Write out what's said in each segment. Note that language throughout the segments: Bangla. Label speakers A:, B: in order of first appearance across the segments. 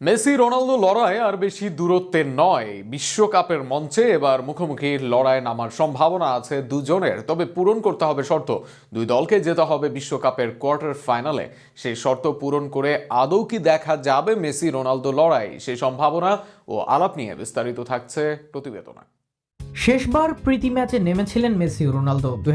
A: মেসি রোনালদো লড়াই আর বেশি দূরত্বের নয়। বিশ্বকাপের মঞ্চে এবার মুখোমুখি লড়াই নামার সম্ভাবনা আছে দুজনের। তবে পূরণ করতে হবে শর্ত। দুই দলকে যেতে হবে বিশ্বকাপের কোয়ার্টার ফাইনালে। সেই শর্ত পূরণ করে আদৌ কি দেখা যাবে মেসি রোনালদো লড়াই? সেই সম্ভাবনা ও আলাপ নিয়ে বিস্তারিত থাকছে প্রতিবেদনা।
B: শেষবার প্রীতি ম্যাচে নেমেছিলেন মেসি রোনালদো। দুই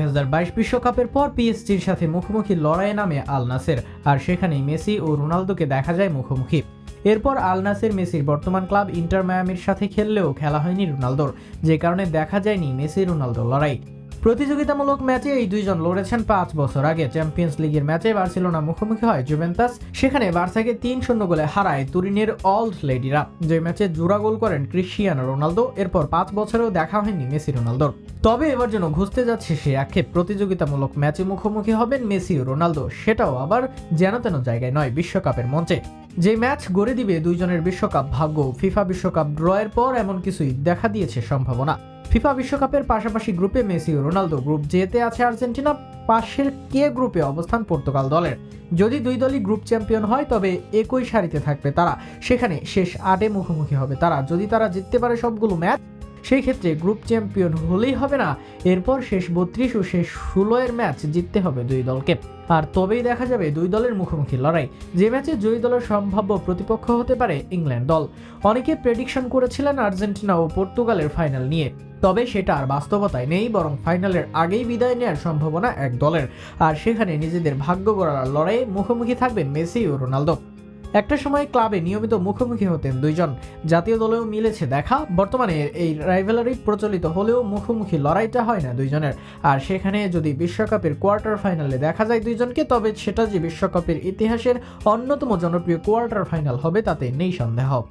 B: বিশ্বকাপের পর পিএসজির সাথে মুখোমুখি লড়াইয়ে নামে আল নাসের আর সেখানেই মেসি ও রোনালদোকে দেখা যায় মুখোমুখি। এরপর আল নাসের মেসির বর্তমান ক্লাব ইন্টার মায়ামির সাথে খেললেও খেলা হয়নি রোনালদোর, যে কারণে দেখা যায়নি মেসি রোনালদোর লড়াই। প্রতিযোগিতামূলক ম্যাচে এই দুইজন লড়েছেন পাঁচ বছর আগে। চ্যাম্পিয়ন্স লিগের ম্যাচে বার্সেলোনা মুখোমুখি হয় জুভেন্তাস সেখানে বার্সাকে তিন শূন্য গোলে হারায় তুরিনের অল্ড লেডিরা। যে ম্যাচে জোড়া গোল করেন ক্রিশ্চিয়ানো রোনালদো, এরপর পাঁচ বছরেও দেখা হয়নি মেসি রোনালদোর তবে এবার যেন ঘুষতে যাচ্ছে সে আক্ষেপ। প্রতিযোগিতামূলক ম্যাচে মুখোমুখি হবেন মেসি ও রোনালদো। সেটাও আবার যেন তেন জায়গায় নয়, বিশ্বকাপের মঞ্চে। যে ম্যাচ গড়ে দিবে দুইজনের বিশ্বকাপ ভাগ্য, ফিফা বিশ্বকাপ ড্রয়ের পর এমন কিছুই দেখা দিয়েছে সম্ভাবনা। ফিফা বিশ্বকাপের পাশাপাশি গ্রুপে মেসি রোনালদো গ্রুপ জেতে আছে আর্জেন্টিনা, পাশের কে গ্রুপে অবস্থান পর্তুগাল দলের। যদি দুই দলই গ্রুপ চ্যাম্পিয়ন হয়, তবে একই সারিতে থাকবে তারা। সেখানে শেষ আটে মুখোমুখি হবে তারা। যদি তারা জিততে পারে সবগুলো ম্যাচ সেই ক্ষেত্রে গ্রুপ চ্যাম্পিয়ন হলেই হবে না। এরপর শেষ বত্রিশ ও শেষ ষোলো এর ম্যাচ জিততে হবে দুই দলকে। আর তবেই দেখা যাবে দুই দলের মুখোমুখি লড়াই। যে ম্যাচে জয়ী দলের সম্ভাব্য প্রতিপক্ষ হতে পারে ইংল্যান্ড দল। অনেকে প্রেডিকশন করেছিলেন আর্জেন্টিনা ও পর্তুগালের ফাইনাল নিয়ে। তবে সেটা আর বাস্তবতায় নেই, বরং ফাইনালের আগেই বিদায় নেওয়ার সম্ভাবনা এক দলের। আর সেখানে নিজেদের ভাগ্য গড়ার লড়াইয়ে মুখোমুখি থাকবেন মেসি ও রোনালদো। একটা সময় ক্লাবে নিয়মিত মুখোমুখি হতেন দুইজন। জাতীয় দলেও মিলেছে দেখা। বর্তমানে এই রাইভেলারি প্রচলিত হলেও মুখোমুখি লড়াইটা হয় না দুইজনের। আর সেখানে যদি বিশ্বকাপের কোয়ার্টার ফাইনালে দেখা যায় দুইজনকে, তবে সেটা যে বিশ্বকাপের ইতিহাসের অন্যতম জনপ্রিয় কোয়ার্টার ফাইনাল হবে তাতে নেই সন্দেহ।